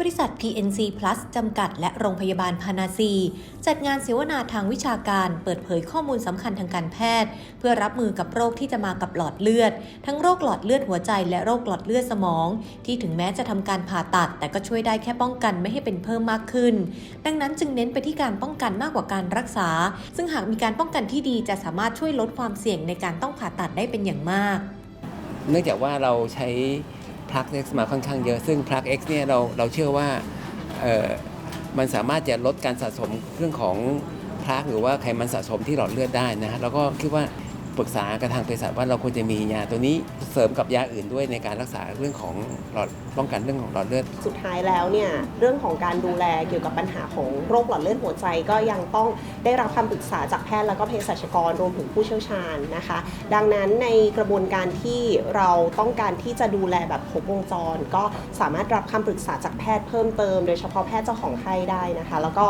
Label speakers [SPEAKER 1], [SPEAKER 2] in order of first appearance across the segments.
[SPEAKER 1] บริษัท PNC Plus จำกัด และโรงพยาบาลพานาซี จัดงานเสวนาทางวิชาการเปิดเผยข้อมูลสำคัญทางการแพทย์ เพื่อรับมือกับโรคที่จะมากับหลอดเลือด ทั้งโรคหลอดเลือดหัวใจและโรคหลอดเลือดสมอง ที่ถึงแม้จะทำการผ่าตัด แต่ก็ช่วยได้แค่ป้องกันไม่ให้เป็นเพิ่มมากขึ้น ดังนั้นจึงเน้นไปที่การป้องกันมากกว่าการรักษา ซึ่งหากมีการป้องกันที่ดีจะสามารถช่วยลดความเสี่ยงในการต้องผ่าตัดได้เป็นอย่างมาก
[SPEAKER 2] เนื่องจากว่าเราใช้ พลักเอ็กซ์มาค่อนข้างเยอะ ซึ่งพลักเอ็กซ์เนี่ยเราเราเชื่อว่ามันสามารถจะลดการสะสมเรื่องของพลักหรือว่าไขมันสะสมที่หลอดเลือดได้นะฮะแล้วก็คิดว่า ปรึกษากับทางเภสัชว่าเราควรจะมียาตัวนี้เสริมกับยาอื่นด้วยในการรักษาเรื่องของหลอดป้องกันเรื่องของหลอดเลือด
[SPEAKER 3] สุดท้ายแล้วเนี่ยเรื่องของการดูแลเกี่ยวกับปัญหาของโรคหลอดเลือดหัวใจก็ยังต้องได้รับคำปรึกษาจากแพทย์แล้วก็เภสัชกรรวมถึงผู้เชี่ยวชาญนะคะ ดังนั้นในกระบวนการที่เราต้องการที่จะดูแลแบบครบวงจร ก็สามารถรับคำปรึกษาจากแพทย์เพิ่มเติม โดยเฉพาะแพทย์เจ้าของไข้ได้นะคะ แล้วก็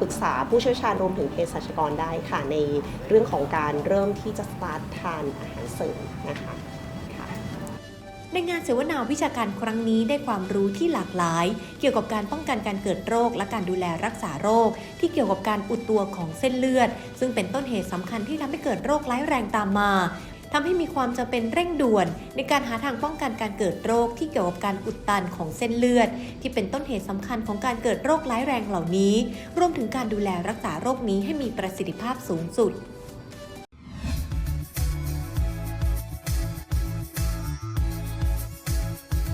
[SPEAKER 3] ปรึกษาผู้เชี่ยวชาญรวมถึงเภสัชกรได้ค่ะในเรื่องของการเริ่มที่จะสตาร์ททานอาหารเสริมนะคะ
[SPEAKER 1] ในงานเสวนาวิชาการครั้งนี้ได้ความรู้ที่หลากหลาย เกี่ยวกับการป้องกันการเกิดโรค และการดูแลรักษาโรค ที่เกี่ยวกับการอุดตัวของเส้นเลือด ซึ่งเป็นต้นเหตุสำคัญที่ทำให้เกิดโรคร้ายแรงตามมาทำให้มีความจำเป็นเร่งด่วน ในการหาทางป้องกันการเกิดโรคที่เกี่ยวกับการอุดตันของเส้นเลือด ที่เป็นต้นเหตุสำคัญของการเกิดโรคร้ายแรงเหล่านี้ รวมถึงการดูแลรักษาโรคนี้ให้มีประสิทธิภาพสูงสุด